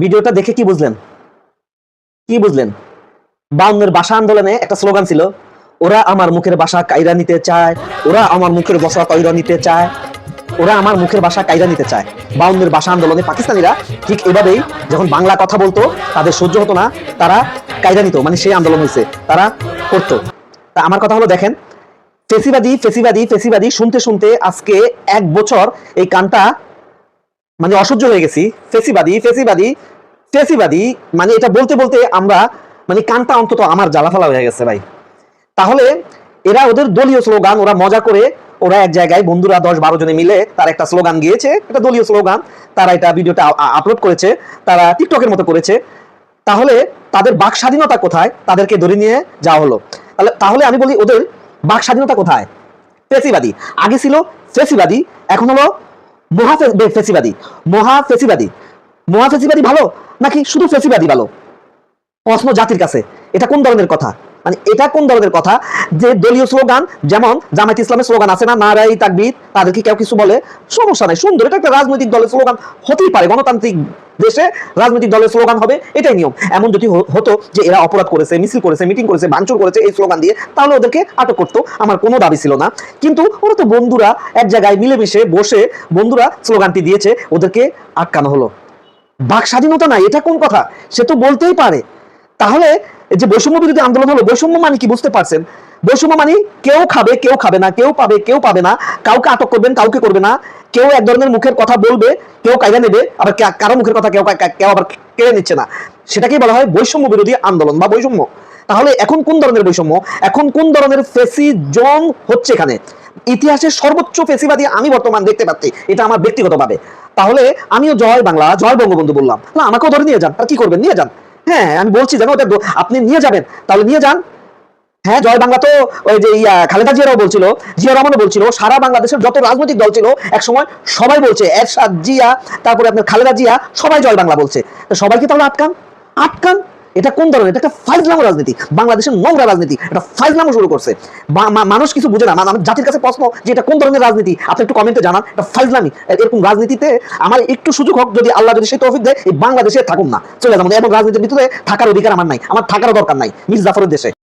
ভিডিওটা দেখে কি বুঝলেন? কি বুঝলেন? বাউন্নের ভাষা আন্দোলনে একটা স্লোগান ছিল, ওরা আমার মুখের বাসা কাইরা নিতে চায়, ওরা আমার মুখের ভাষা কাইরা নিতে চায়। ওরা আমার মুখের ভাষা কায়দা নিতে চায়। বাউন্নের ভাষা আন্দোলনে পাকিস্তানিরা ঠিক এভাবেই যখন বাংলা কথা বলতো, তাদের সহ্য হতো না, তারা কায়দা নিত মানে সেই আন্দোলন হয়েছে, তারা করতো। তা আমার কথা হলো, দেখেন, ফেসিবাদী ফেসিবাদী ফেসিবাদী শুনতে শুনতে আজকে এক বছর এই কানটা মানে অসহ্য হয়ে গেছি। ফেসিবাদী ফেসিবাদী ফেসিবাদী মানে এটা বলতে বলতে আমরা মানে কানটা অন্তত আমার জ্বালাফালা হয়ে গেছে ভাই। তাহলে এরা ওদের দলীয় স্লোগান, ওরা মজা করে ওরা এক জায়গায় বন্ধুরা দশ বারো জনে মিলে তারা একটা স্লোগান গিয়েছে, একটা দলীয় স্লোগান। তারা এটা ভিডিওটা আপলোড করেছে, তারা টিকটকের মতো করেছে। তাহলে তাদের বাক স্বাধীনতা কোথায়? তাদেরকে ধরে নিয়ে যাওয়া হলো। তাহলে তাহলে আমি বলি ওদের বাক স্বাধীনতা কোথায়? ফেসিবাদী। আগে ছিল ফেসিবাদী, এখন হলো মহা ফেসিবাদী। মহা ফেসিবাদী। মহা ফেসিবাদী ভালো নাকি শুধু ফেসিবাদী ভালো? প্রশ্ন জাতির কাছে। এটা কোন ধরনের কথা? মানে এটা কোন ধরনের কথা? যে দলীয় স্লোগান, যেমন জামায়াত ইসলামের স্লোগান আছে না নারাই তাকবীর, তাদেরকে কেউ কিছু বলে, সমস্যা নাই, সুন্দর, এটা একটা রাজনৈতিক দলের স্লোগান হতেই পারে, গণতান্ত্রিক দেশে রাজনৈতিক দলের স্লোগান হবে, এটাই নিয়ম। এমন যদি হতো যে এরা অপরাধ করেছে, মিছিল করেছে, মিটিং করেছে, ভাঙচুর করেছে এই স্লোগান দিয়ে, তাহলে ওদেরকে আটক করতো, আমার কোনো দাবি ছিল না। কিন্তু ওরা তো বন্ধুরা এক জায়গায় মিলেমিশে বসে বন্ধুরা স্লোগানটি দিয়েছে, ওদেরকে আটকানো হলো। বাক স্বাধীনতা নাই, এটা কোন কথা? সে তো বলতেই পারে। তাহলে এই যে বৈষম্য বিরোধী আন্দোলন হলো, বৈষম্য মানে কি বুঝতে পারছেন? বৈষম্য মানে কেউ খাবে কেউ খাবে না, কেউ পাবে কেউ পাবে না, কাউকে আটক করবেন, কাউকে করবে না, কেউ এক ধরনের মুখের কথা বলবে, কেউ কায়দা নেবে, আবার কারও মুখের কথা কেউ কেউ আবার কেড়ে নিচ্ছে না। সেটাকেই বলা হয় বৈষম্য বিরোধী আন্দোলন বা বৈষম্য। তাহলে এখন কোন ধরনের বৈষম্য? এখন কোন ধরনের ফেসিজম হচ্ছে এখানে? ইতিহাসের সর্বোচ্চ ফেসিবাদী আমি বর্তমান দেখতে পাচ্ছি, এটা আমার ব্যক্তিগতভাবে। তাহলে আমিও জয় বাংলা, জয় বঙ্গবন্ধু বললাম। না আমাকেও ধরে নিয়ে যান, আর কি করবেন? নিয়ে যান। হ্যাঁ আমি বলছি জানো ওটা আপনি নিয়ে যাবেন। তাহলে নিয়ে যান। হ্যাঁ জয় বাংলা তো ওই যে খালেদা জিয়ারাও বলছিল, জিয়া রহমানও বলছিল, সারা বাংলাদেশের যত রাজনৈতিক দল ছিল এক সময় সবাই বলছে, এরশাদ জিয়া, তারপরে আপনার খালেদা জিয়া, সবাই জয় বাংলা বলছে। তো সবাইকে তাহলে আটকান? আটকান? এটা কোন ধরনের? এটা একটা ফাইজলামো রাজনীতি। বাংলাদেশের নোংরা রাজনীতি। এটা ফাইজলামো শুরু করছে। মানুষ কিছু বুঝে না। আমার জাতির কাছে প্রশ্ন যে এটা কোন ধরনের রাজনীতি? আপনি একটু কমেন্টে জানান। এটা ফাইজলামি এরকম রাজনীতিতে আমার একটু সুযোগ হোক, যদি আল্লাহ যদি সেই তৌফিক দেয়, এই বাংলাদেশে থাকুন না। চলে যাব। এবং রাজনীতির ভিতরে থাকার অধিকার আমার নাই। আমার থাকারও দরকার নাই। মির্জাফরের দেশে।